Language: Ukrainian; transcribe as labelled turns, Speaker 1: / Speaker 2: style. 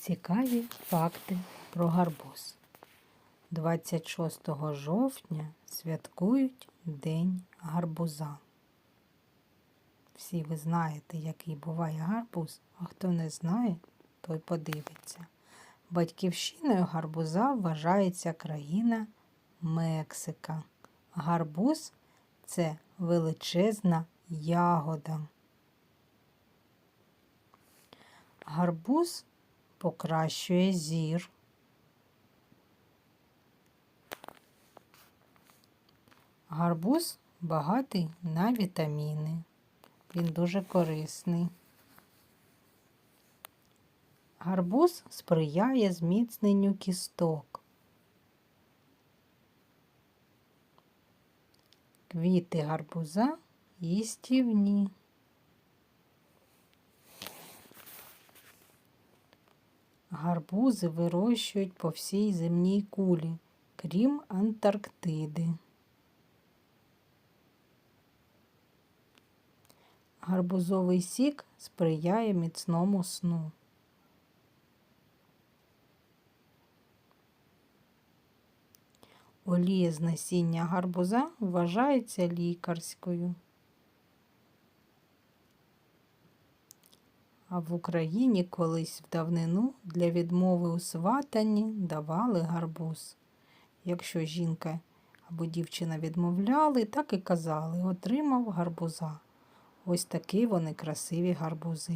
Speaker 1: Цікаві факти про гарбуз. 26 жовтня святкують День гарбуза. Всі ви знаєте, який буває гарбуз, а хто не знає, той подивиться. Батьківщиною гарбуза вважається країна Мексика. Гарбуз це величезна ягода. Гарбуз покращує зір. Гарбуз багатий на вітаміни. Він дуже корисний. Гарбуз сприяє зміцненню кісток. Квіти гарбуза їстівні. Гарбузи вирощують по всій земній кулі, крім Антарктиди. Гарбузовий сік сприяє міцному сну. Олія з насіння гарбуза вважається лікарською. А в Україні колись в давнину для відмови у сватанні давали гарбуз. Якщо жінка або дівчина відмовляли, так і казали, отримав гарбуза. Ось такі вони красиві гарбузи.